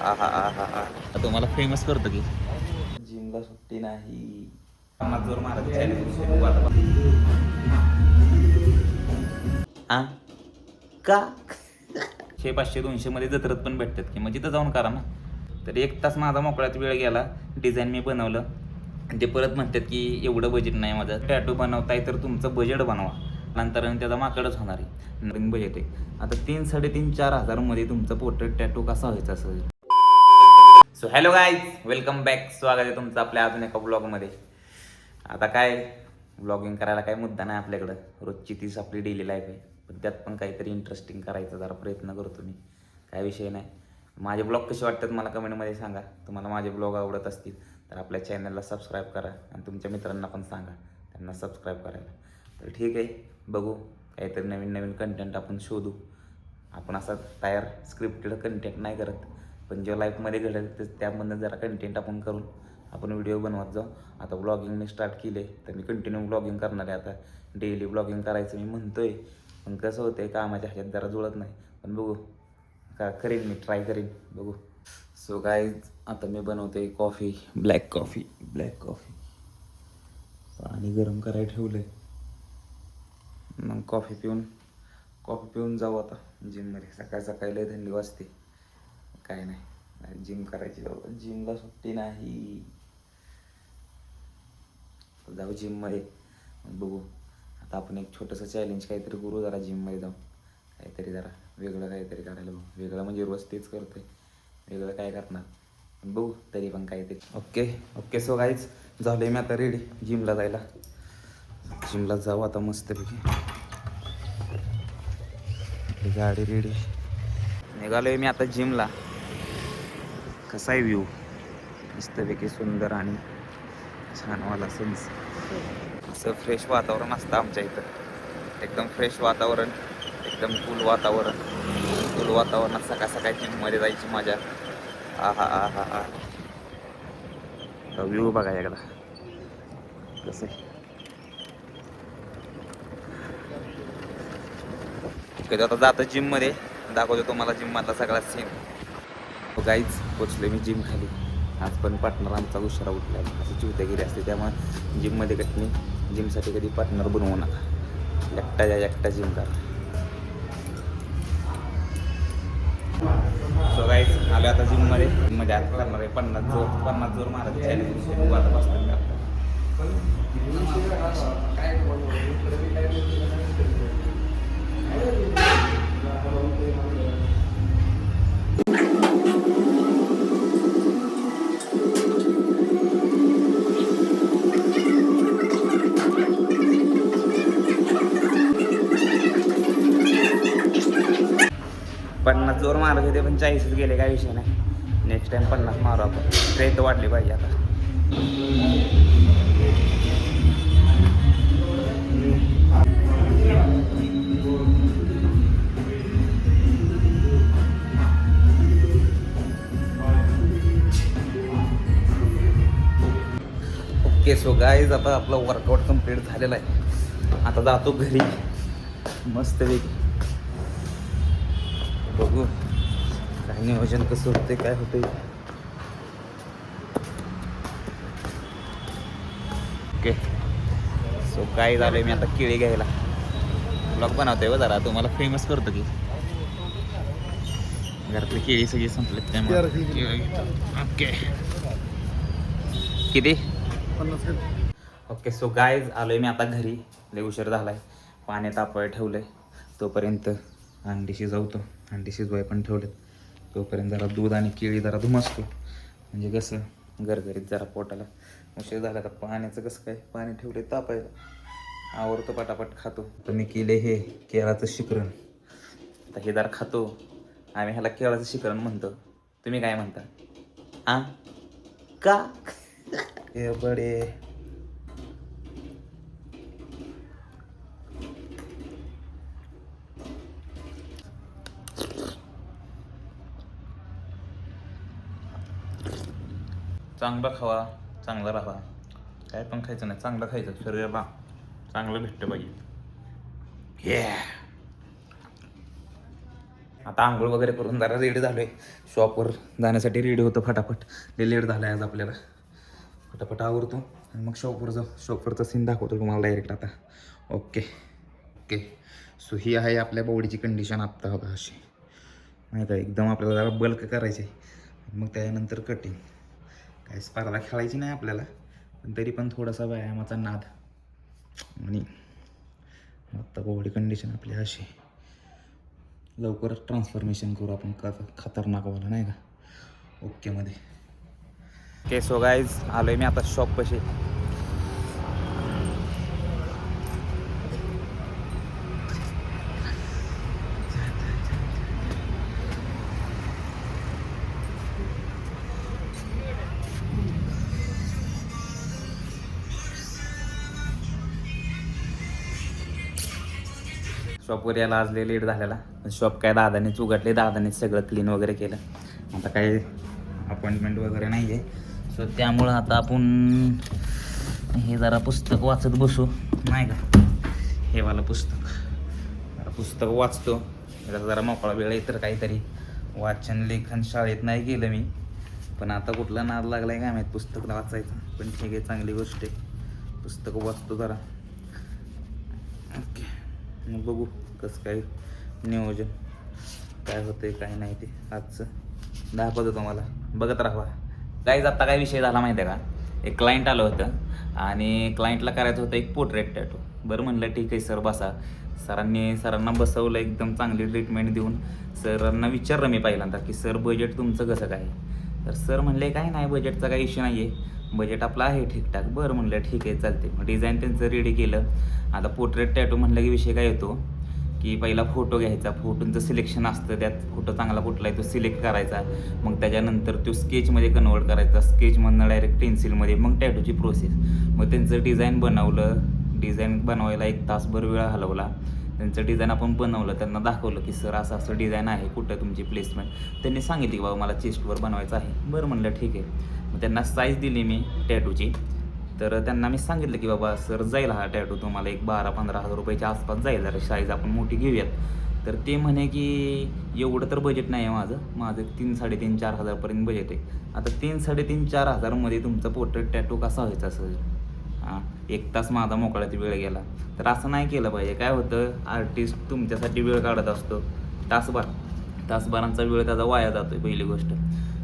आहा आहा आहा तुम्हाला फेमस करतो की. जिमला सुट्टी नाही. जोर मारत आ? का? शे पाचशे दोनशे मध्ये जत्रत पण भेटतात की मग तिथं जाऊन करा ना. तर एक तास माझा मोकळ्यात वेळ गेला डिझाईन मी बनवलं. ते परत म्हणतात की एवढं बजेट नाही माझं. टॅटू बनवताय तर तुमचं बजेट बनवा. नंतर त्याचा माकडच होणार आहे. नवीन बजेट आहे. आता तीन साडेतीन चार हजारमध्ये तुमचं पोर्ट्रेट टॅटू कसा व्हायचा असेल so hello guys welcome back स्वागत आहे तुमचं आपल्या अजून एका ब्लॉगमध्ये आता काय ब्लॉगिंग करायला काय मुद्दा नाही आपल्याकडं. रोजची तीच आपली डेली लाईफ आहे. पण त्यात पण काहीतरी इंटरेस्टिंग करायचा जरा प्रयत्न करतो मी. काय विषय नाही. माझे ब्लॉग कसे वाटतात मला कमेंटमध्ये सांगा. तुम्हाला माझे ब्लॉग आवडत असतील तर आपल्या चॅनलला सबस्क्राईब करा आणि तुमच्या मित्रांना पण सांगा. त्यांना सबस्क्राईब करायला. तर ठीक आहे बघू. काहीतरी नवीन नवीन कंटेंट आपण शोधू. आपण असा तयार स्क्रिप्टेड कंटेंट नाही करत. पण जेव्हा लाईफमध्ये घडेल तर त्यामधनं जरा कंटेंट आपण करून आपण व्हिडिओ बनवत जाऊ. आता ब्लॉगिंग मी स्टार्ट केले तर मी कंटिन्यू ब्लॉगिंग करणार आहे आता. डेली ब्लॉगिंग करायचं मी म्हणतो आहे पण कसं होतं आहे कामाच्या ह्याच्यात जरा जुळत नाही. पण बघू का करेन मी ट्राय करेन. बघू. सो काय आता मी बनवते coffee black coffee black coffee पाणी गरम करायला ठेवलं मग कॉफी पिऊन कॉफी पिऊन जाऊ आता जिममध्ये सकाळ सकाळी लय थंडी वाजते. काय नाही. जिम करायची जाऊ जिमला सुट्टी नाही. जाऊ जिममध्ये बघू. आता आपण एक छोटंसं चॅलेंज काहीतरी करू जरा जिममध्ये जाऊ. काहीतरी जरा वेगळं काहीतरी करायला बघू. वेगळं म्हणजे रोज तेच करतोय. वेगळं काय करणार? पण बघू तरी पण काहीतरी. ओके. ओके सो काहीच झालं मी आता रेडी जिमला जायला. जिमला जाऊ आता मस्तपैकी. गाडी रेडी निघालोय मी आता जिमला कसा आहे व्ह्यू मस्तपैकी सुंदर आणि छानवाला सेन्स असं फ्रेश वातावरण असतं आमच्या इथं. एकदम फ्रेश वातावरण एकदम कूल वातावरण. कूल वातावरणात सकाळ सकाळची जिममध्ये जायची मजा. आहा आहा हा व्ह्यू बघा एकदा. कसं आहे? कधी आता जातं जिममध्ये दाखवतो तुम्हाला जिममधला सगळा सीन गाईच पोचलो मी जिम खाली. आज पण पार्टनर आमचा उशिरा उठला अशी चिवतागिरी असते त्यामुळे जिममध्ये कधी जिमसाठी कधी पार्टनर बनवू नका. एकटा या एकटा जिम करा. सो गाईज आलो आता जिममध्ये मध्ये. आता करणार आहे पन्नास जोर पन्नास जोर मारत चॅलेंज आता बसतात का. मारत होते पण चाळीसच गेले काय विषय नाही. नेक्स्ट टाइम पन्नास मारू आपण. स्ट्रेंथ वाढली पाहिजे आता. ओके सो गाईज आता आपला वर्कआउट कंप्लीट झालेला आहे. आता जातो घरी. मस्त वेग बघू. काय नियोजन कसं होते काय होते ओके सो काय झालं मी आता केळी घ्यायला. ब्लॉग बनवतोय बघ जरा तुम्हाला फेमस करतो की. घरातली केळी सगळी संपलेत त्यामुळे. ओके किती? ओके सो गाय आलोय मी आता घरी. लय उशीर झालाय. पाणी तापवाय ठेवलंय. तोपर्यंत अंडी शिजवतो अंडी शिजवाय पण ठेवलेत. तोपर्यंत जरा दूध आणि केळी जरा धुमासतो. म्हणजे कसं गरगरीत जरा पोटाला उशीर झाला तर पाण्याचं कसं काय पाणी ठेवले तापायला. आवडतो पटापट खातो. तर मी केले हे केळाचं शिकरण. तर हे जरा खातो. आम्ही ह्याला केळाचं शिकरण म्हणतो. तुम्ही काय म्हणता? आ? का? हे बडे. चांगलं खावा चांगलं राहा. काय पण खायचं नाही चांगलं खायचं. शरीराला चांगलं भेटतं पाहिजे. Yeah. आता आंघोळ वगैरे करून जरा रेडी झालो आहे शॉपवर जाण्यासाठी रेडी होतो फटाफट. ले लेट झालं आहे आज आपल्याला. फटाफट आवडतो आणि मग शॉपवर जाऊ. शॉपवरचा सीन दाखवतो तुम्हाला डायरेक्ट आता. ओके ओके सो ही आहे आपल्या बॉडीची कंडिशन आत्ता बघा अशी. माहीत आहे? एकदम आपल्याला जरा बल्क करायचे मग त्यानंतर कटिंग काय स्पर्धा खेळायची नाही आपल्याला पण तरी पण थोडासा व्यायामाचा नाद. आणि आत्ता बॉडी कंडिशन आपली अशी. लवकरच ट्रान्सफॉर्मेशन करू आपण का खतरनाकवाला नाही का? ओकेमध्ये ओके सो गाईज आलो आहे मी आता शॉप पशी. शॉपवर यायला आज लय लेट झालेला. पण शॉप काय दादानेच उघडले दादानेच सगळं क्लीन वगैरे केलं. आता काही अपॉइंटमेंट वगैरे नाही आहे सो त्यामुळं आता आपण हे जरा पुस्तक वाचत बसू. नाही का? हे वाला पुस्तक. जरा पुस्तक वाचतो. त्याचा जरा मोकळा वेळ आहे तर काहीतरी. वाचन लेखन शाळेत नाही गेलं मी. पण आता कुठला नाद लागला आहे काय माहीत? पुस्तक वाचायचं. पण ठीक आहे चांगली गोष्ट आहे. पुस्तक वाचतो जरा. ओके मग बघू कसं काय नियोजन काय होतंय काय नाही ते. आजचं दाखवतो तुम्हाला. बघत राहा. काहीच आत्ता काय विषय झाला माहिती आहे का? एक क्लायंट आलं होतं आणि क्लायंटला करायचं होतं एक पोर्ट्रेट टॅटो बरं म्हणलं ठीक आहे सर बसा. सरांनी सरांना बसवलं एकदम चांगली ट्रीटमेंट देऊन. सरांना विचारलं मी पहिल्यांदा की सर बजेट तुमचं कसं काय? तर सर म्हणले काय नाही बजेटचा काही इश्यू नाही आहे बजेट आपलं आहे ठीकठाक. बरं म्हणलं ठीक आहे चालते मग डिझाईन त्यांचं रेडी केलं. आता पोर्ट्रेट टॅटू म्हणलं की विषय काय येतो? की पहिला फोटो घ्यायचा. फोटोंचं सिलेक्शन असतं त्यात. फोटो चांगला कुठला आहे तो सिलेक्ट करायचा. मग त्याच्यानंतर तो स्केचमध्ये कन्वर्ट करायचा. स्केचमधनं डायरेक्ट पेन्सिलमध्ये मग टॅटूची प्रोसेस मग त्यांचं डिझाईन बनवलं. डिझाईन बनवायला एक तासभर वेळ हलवला. त्यांचं डिझाईन आपण बनवलं त्यांना दाखवलं की सर असं असं डिझाईन आहे कुठं तुमची प्लेसमेंट त्यांनी सांगितली की बाबा मला चेस्टवर बनवायचं आहे. बरं म्हणलं ठीक आहे. मग त्यांना साईज दिली मी टॅटूची तर त्यांना मी सांगितलं की बाबा सर जाईल हा टॅटू तुम्हाला एक बारा पंधरा हजार रुपयाच्या आसपास जाईल जरा साईज आपण मोठी घेऊयात. तर ते म्हणे की एवढं तर बजेट नाही आहे माझं. माझं तीन साडेतीन चार हजारपर्यंत बजेट आहे. आता तीन साडेतीन चार हजारमध्ये तुमचा पोर्ट्रेट टॅटू कसा व्हायचा सर? हां एक तास माझा मोकळ्यात वेळ गेला. तर असं नाही केलं पाहिजे. काय होतं? आर्टिस्ट तुमच्यासाठी वेळ काढत असतो. तासभर. तासभरांचा वेळ त्याचा वाया जातो पहिली गोष्ट.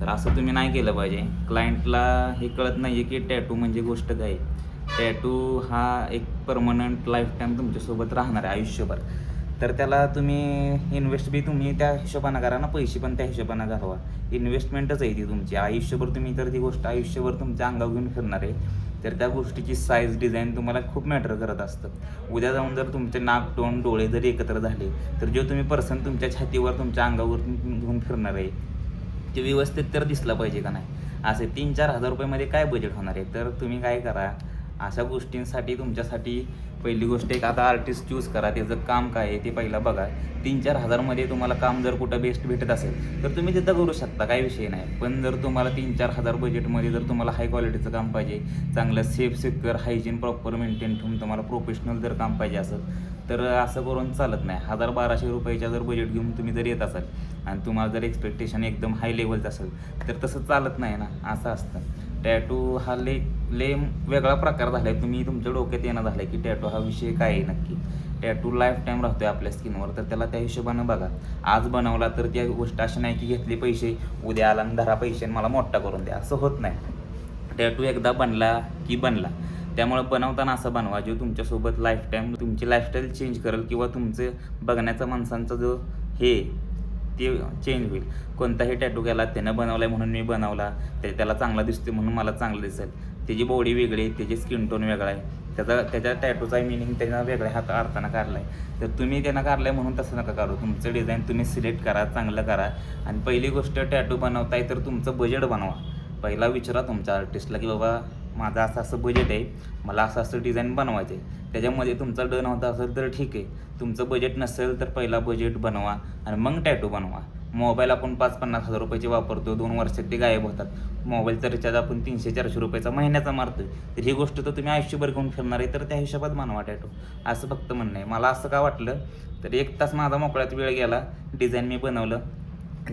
तर असं तुम्ही नाही केलं पाहिजे. क्लायंटला हे कळत नाही आहे की टॅटू म्हणजे गोष्ट काय? टॅटू हा एक परमनंट लाईफ टाईम तुमच्यासोबत राहणार आहे आयुष्यभर. तर त्याला तुम्ही इन्व्हेस्ट बी तुम्ही त्या हिशोबानं करा ना. पैसे पण त्या हिशोबानं घालवा. इन्व्हेस्टमेंटच आहे ती तुमची. आयुष्यभर तुम्ही तर ती गोष्ट आयुष्यभर तुमच्या अंगावर घेऊन फिरणार आहे. तर त्या गोष्टीची साईज डिझाईन तुम्हाला खूप मॅटर करत असतं. उद्या जाऊन जर तुमचे नाक तोंड डोळे जर एकत्र झाले तर जो तुम्ही पर्सन तुमच्या छातीवर तुमच्या अंगावर घेऊन फिरणार आहे ते व्यवस्थित तर दिसला पाहिजे का नाही? असे तीन चार हजार रुपयेमध्ये काय बजेट होणार आहे? तर तुम्ही काय करा अशा गोष्टींसाठी तुमच्यासाठी पहिली गोष्ट एक आता आर्टिस्ट चूज करा. त्याचं काम काय आहे ते पहिला बघा. तीन चार हजारमध्ये तुम्हाला काम जर कुठं बेस्ट भेटत असेल तर तुम्ही तिथं करू शकता. काही विषय नाही. पण जर तुम्हाला तीन चार हजार बजेटमध्ये जर तुम्हाला हाय क्वालिटीचं काम पाहिजे चांगलं safe secure hygiene proper maintain ठेवून तुम्हाला प्रोफेशनल जर काम पाहिजे असेल तर असं करून चालत नाही. हजार बाराशे रुपयाच्या जर बजेट घेऊन तुम्ही जर येत असाल आणि तुम्हाला जर एक्सपेक्टेशन एकदम हाय लेवलचं असेल तर तसं चालत नाही ना. असं असतं. टॅटू हा ले ले वेगळा प्रकार झाला आहे तुम्ही तुमच्या डोक्यात येणं झालं आहे की टॅटू हा विषय काय आहे नक्की? टॅटू लाईफ टाईम राहतोय आपल्या स्किनवर तर त्याला त्या हिशोबानं बघा. आज बनवला तर त्या गोष्ट अशी नाही की घेतले पैसे उद्या आला आणि धरा पैसे आणि मला मोठा करून द्या. असं होत नाही. टॅटू एकदा बनला की बनला. त्यामुळे बनवताना असं बनवा. जो तुमच्यासोबत लाईफ टाईम तुमची लाईफस्टाईल चेंज करेल किंवा तुमचं बघण्याचा माणसांचा जो हे ते चेंज होईल. कोणताही टॅटू केला त्यानं बनवला आहे म्हणून मी बनवला ते त्याला चांगला दिसते म्हणून मला चांगलं दिसेल. त्याची बॉडी वेगळी आहे त्याची स्किन टोन वेगळा आहे. त्याचा त्याच्या टॅटूचा मिनिंग त्यानं वेगळ्या हात अर्थानं काढला आहे तर तुम्ही त्यांना काढलं आहे म्हणून तसं नका करू. तुमचं डिझाईन तुम्ही सिलेक्ट करा चांगलं करा. आणि पहिली गोष्ट टॅटू बनवताय तर तुमचं बजेट बनवा. पहिला विचारा तुमच्या आर्टिस्टला की बाबा माझं असं असं बजेट आहे मला असं असं डिझाईन बनवायचं आहे त्याच्यामध्ये तुमचा डन होता असेल तर ठीक आहे. तुमचं बजेट नसेल तर पहिला बजेट बनवा आणि मग टॅटू बनवा. मोबाईल आपण पाच पन्नास हजार रुपयाचे वापरतो दोन वर्षात ते गायब होतात. मोबाईलचा रिचार्ज आपण तीनशे चारशे रुपयाचा महिन्याचा मारतोय. तर ही गोष्ट तर तुम्ही आयुष्यभर घेऊन फिरणार आहे तर त्या हिशोबात बनवा टॅटो असं फक्त म्हणणं आहे. मला असं का वाटलं तर एक तास माझा मोकळ्यात वेळ गेला डिझाईन मी बनवलं.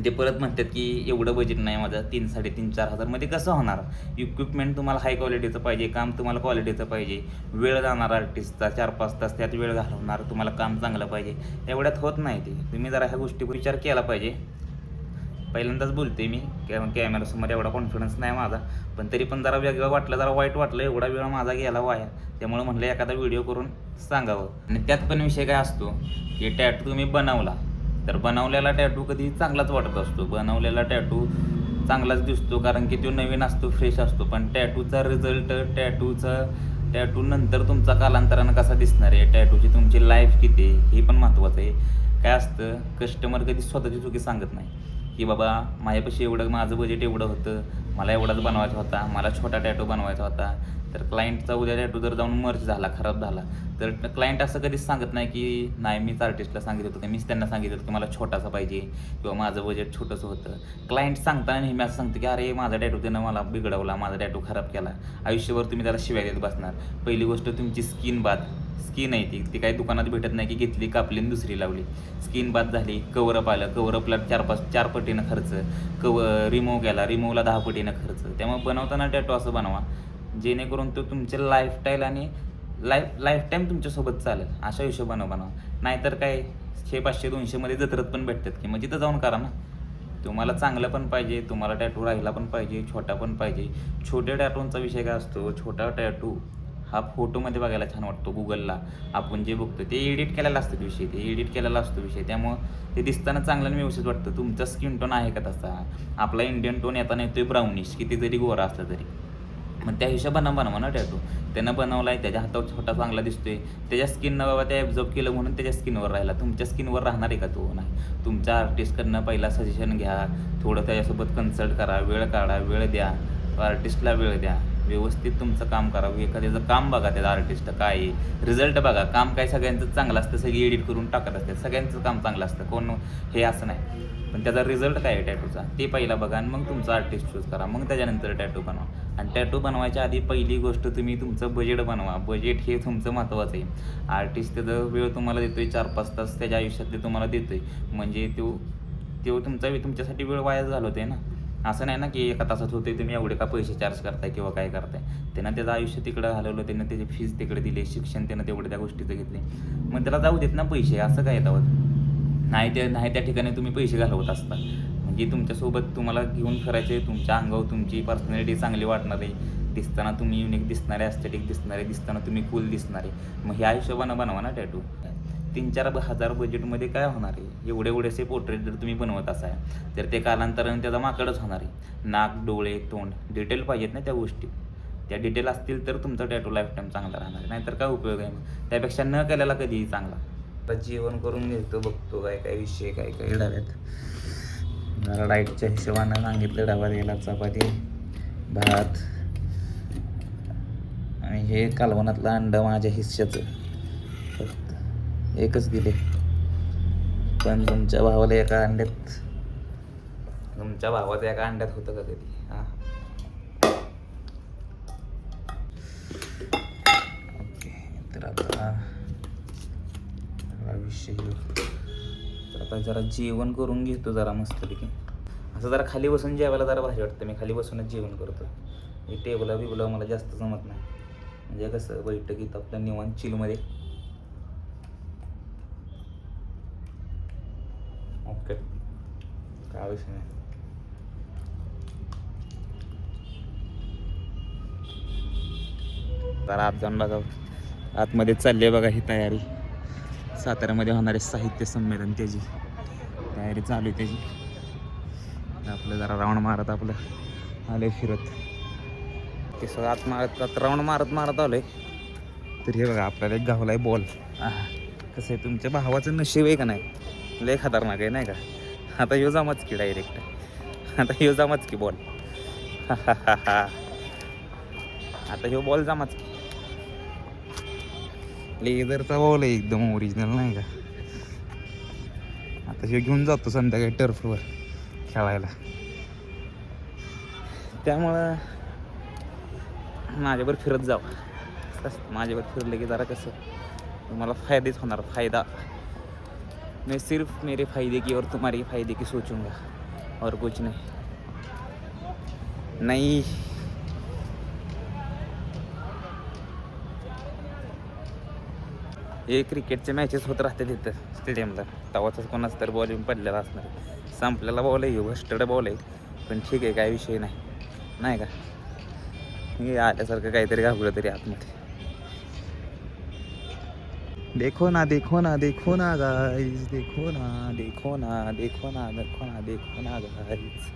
ते परत म्हणतात की एवढं बजेट नाही माझं तीन साडेतीन चार हजारमध्ये कसं होणार? इक्विपमेंट तुम्हाला हाय क्वालिटीचं पाहिजे काम तुम्हाला क्वालिटीचं पाहिजे. वेळ जाणार आर्टिस्टचा चार पाच तास त्यात वेळ घालवणार तुम्हाला काम चांगलं पाहिजे. एवढ्यात होत नाही ते. तुम्ही जरा ह्या गोष्टीवर विचार केला पाहिजे. पहिल्यांदाच बोलते मी कॅ कॅमेरासमोर एवढा कॉन्फिडन्स नाही माझा. पण तरी पण जरा वेगळं वाटलं जरा वाईट वाटलं एवढा वेळ माझा गेला वाया. त्यामुळे म्हटलं एखादा व्हिडिओ करून सांगावं. आणि त्यात पण विषय काय असतो की टॅटू तुम्ही बनवला. तर बनवलेला टॅटू कधी चांगलाच वाटत असतो. बनवलेला टॅटू चांगलाच दिसतो कारण की तो नवीन असतो फ्रेश असतो. पण टॅटूचा रिझल्ट टॅटूचा टॅटू नंतर तुमचा कालांतरानं कसा दिसणार आहे? टॅटूची तुमची लाईफ किती आहे? हे पण महत्त्वाचं आहे. काय असतं? कस्टमर कधी स्वतःची चुकी सांगत नाही. की बाबा माझ्यापाशी एवढं माझं बजेट एवढं होतं. मला एवढाच बनवायचा होता मला छोटा टॅटू बनवायचा होता. तर क्लायंटचा उद्या टॅटू जर जाऊन मर्च झाला खराब झाला तर क्लायंट असं कधीच सांगत नाही की नाही मीच आर्टिस्टला सांगितलं होतं की मीच त्यांना सांगितलं होतं की मला छोटासा पाहिजे किंवा माझं बजेट छोटंसं होतं. क्लायंट सांगताना नेहमी असं सांगतं की अरे माझा टॅटू त्यानं मला बिघडवला माझा टॅटू खराब केला. आयुष्यभर तुम्ही त्याला शिवाय देत बसणार. पहिली गोष्ट तुमची स्किन बाद स्किन आहे ती. ती काही दुकानात भेटत नाही की घेतली कापली आणि दुसरी लावली. स्किन बाद झाली कवरअप आलं. कवरअपला चार पाच चार पटीनं खर्च. कव रिमूव्ह केला रिमूव्हला दहा पटीनं खर्च. त्यामुळे बनवताना टॅटो असं बनवा. जेणेकरून तो तुमच्या लाईफस्टाईल आणि लाईफ लाईफटाईम तुमच्यासोबत चालेल. अशा हिशोबानं बनवा. नाहीतर काय शे पाचशे दोनशेमध्ये जत्रत पण भेटतात की मग जिथं जाऊन करा ना. तुम्हाला चांगलं पण पाहिजे तुम्हाला टॅटू राहिला पण पाहिजे छोटा पण पाहिजे. छोट्या टॅटूंचा विषय काय असतो? छोटा टॅटू हा फोटोमध्ये बघायला छान वाटतो गुगलला आपण जे बघतो ते एडिट केलेला असतं विषय ते एडिट केलेला असतो विषय. त्यामुळं ते दिसताना चांगलं व्यवस्थित वाटतं. तुमचा स्किन टोन आहे का तसा? आपला इंडियन टोन येताना येतोय ब्राउनिश किती जरी गोरा असला तरी. मग त्या हिशोबानं बनवा ना टॅटो त्यानं बनवला आहे त्याच्या हातावर छोटा चांगला दिसतोय. त्याच्या स्किननं बाबा त्या ॲब्झॉर्ब केलं म्हणून त्याच्या स्किनवर राहिला. तुमच्या स्किनवर राहणार आहे का तो? नाही. तुमच्या आर्टिस्टकडनं पहिला सजेशन घ्या. थोडं त्याच्यासोबत कन्सल्ट करा. वेळ काढा. वेळ द्या. आर्टिस्टला वेळ द्या. व्यवस्थित तुमचं काम करावं. एखाद्याचं काम बघा त्याचं आर्टिस्ट काय आहे. रिझल्ट बघा. काम काय सगळ्यांचं चांगलं असतं सगळी एडिट करून टाकत असते सगळ्यांचं काम चांगलं असतं. कोण हे असं नाही. पण त्याचा रिझल्ट काय आहे टॅटूचा ते पहिला बघा आणि मग तुमचा आर्टिस्ट चूज करा. मग त्याच्यानंतर टॅटू बनवा. आणि टॅटू बनवायच्या आधी पहिली गोष्ट तुम्ही तुमचं बजेट बनवा. बजेट हे तुमचं महत्त्वाचं आहे. आर्टिस्ट त्याचा वेळ तुम्हाला देतो आहे चार पाच तास. त्याच्या आयुष्यातले तुम्हाला देतो आहे म्हणजे तो तो तुमचा तुमच्यासाठी वेळ वाया घालवते ना. असं नाही ना की एका तासात होते तुम्ही एवढे का पैसे चार्ज करताय किंवा काय करताय? त्यांना त्याचं आयुष्य तिकडं घालवलं त्यानं त्याची फीज तिकडे दिली शिक्षण त्यानं तेवढं त्या गोष्टीचं घेतले. मग त्याला जाऊ देत ना पैसे असं काय येतं नाही ते नाही त्या ठिकाणी तुम्ही पैसे घालवत असता. म्हणजे तुमच्यासोबत तुम्हाला घेऊन फिरायचे तुमच्या अंगावर तुमची पर्सनॅलिटी चांगली वाटणार आहे. दिसताना तुम्ही युनिक दिसणारे ॲस्थेटिक दिसणारे दिसताना तुम्ही कूल दिसणारे. मग ह्या हिशोबानं बनवा ना टॅटू तीन चार हजार बजेटमध्ये काय होणार आहे? एवढे एवढेसे पोर्ट्रेट जर तुम्ही बनवत असाय तर ते कालांतराने त्याचा माकडच होणार आहे. नाक डोळे तोंड डिटेल पाहिजेत ना त्या गोष्टी. त्या डिटेल असतील तर तुमचा टॅटो लाईफ टाईम चांगला राहणार नाहीतर काय उपयोग आहे मग? त्यापेक्षा न केलेला कधीही चांगला. आता जेवण करून घेतो बघतो काय काय विषय काय काय डाव्यात जरा डाईटच्या हिशोबानं सांगितलं डबा द्यायला चपाती भात. आणि हे कालवणातलं अंड माझ्या हिस्स्याचं एकच दिले पण तुमच्या भावाला एका अंड्यात तुमच्या भावाचं एका अंड्यात होतं का कधी? हां. ओके तर आता विषय तर आता जरा जेवण करून घेतो जरा मस्तपैकी. असं जरा खाली बसून जेवायला जरा भारी वाटतं. मी खाली बसूनच जेवण करतो. हे टेबला बिबला मला जास्त जमत नाही. म्हणजे कसं बैठकीत आपल्या निवांत चिलमध्ये ओके काय विषय नाही आत जाऊन बघा आतमध्ये चालली आहे बघा ही तयारी. साताऱ्यामध्ये होणारे साहित्य संमेलन त्याची. तयारी चालू आहे त्याची. आपलं जरा राऊंड मारत आपलं आले फिरत. ते सगळं आत मारत आत राऊंड मारत मारत आलोय. तर हे बघा आपल्याला एक गावलाय बॉल कसं आहे तुमच्या भावाचं नशीब आहे का नाही? लय खतरनाक आहे नाही का? आता ह्यो जामाच की डायरेक्ट आता ह्यो जामाच की बॉल आता ह्यो बॉल जामाच की. लेदरचा बॉल आहे एकदम ओरिजिनल नाही का? आता हे घेऊन जातो संध्याकाळी टर्फवर खेळायला. त्यामुळं माझ्यावर फिरत जावं. माझ्यावर फिरलं की जरा कसं? मला फायदेच होणार फायदा. मैं सिर्फ मेरे फायदे की और तुम्हारे फायदे की सोचूंगा और कुछ नहीं। नहीं। हे क्रिकेटचे मॅचेस होत राहते तिथं स्टेडियमला तवाचाच कोणाच तर बॉलिंग पडलेला असणार संपलेला बॉल आहे वस्टड बॉल आहे. पण ठीक आहे काय विषय नाही. नाही का? हे आल्यासारखं काहीतरी घाबरलं तरी आतमध्ये. देखो ना देखो ना देखो ना गाइस देखो ना देखो ना देखो ना देखो ना देखो ना गाइस